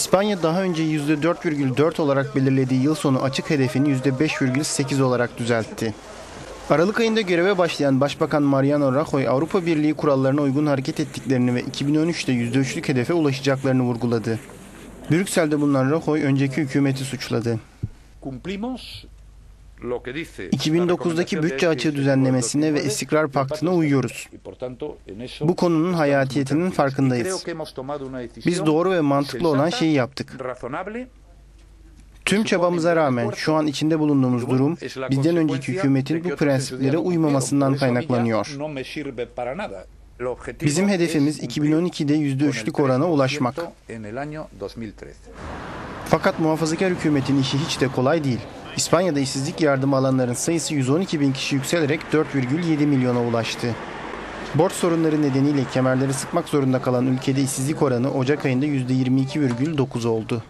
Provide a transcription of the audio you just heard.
İspanya daha önce %4,4 olarak belirlediği yıl sonu açık hedefini %5,8 olarak düzeltti. Aralık ayında göreve başlayan Başbakan Mariano Rajoy Avrupa Birliği kurallarına uygun hareket ettiklerini ve 2013'te %3'lük hedefe ulaşacaklarını vurguladı. Brüksel'de bulunan Rajoy önceki hükümeti suçladı. 2009'daki bütçe açığı düzenlemesine ve istikrar paktına uyuyoruz. Bu konunun hayatiyetinin farkındayız. Biz doğru ve mantıklı olan şeyi yaptık. Tüm çabamıza rağmen şu an içinde bulunduğumuz durum bizden önceki hükümetin bu prensiplere uymamasından kaynaklanıyor. Bizim hedefimiz 2012'de %3'lük orana ulaşmak. Fakat muhafazakar hükümetin işi hiç de kolay değil. İspanya'da işsizlik yardımı alanların sayısı 112 bin kişi yükselerek 4,7 milyona ulaştı. Borç sorunları nedeniyle kemerleri sıkmak zorunda kalan ülkede işsizlik oranı Ocak ayında %22,9 oldu.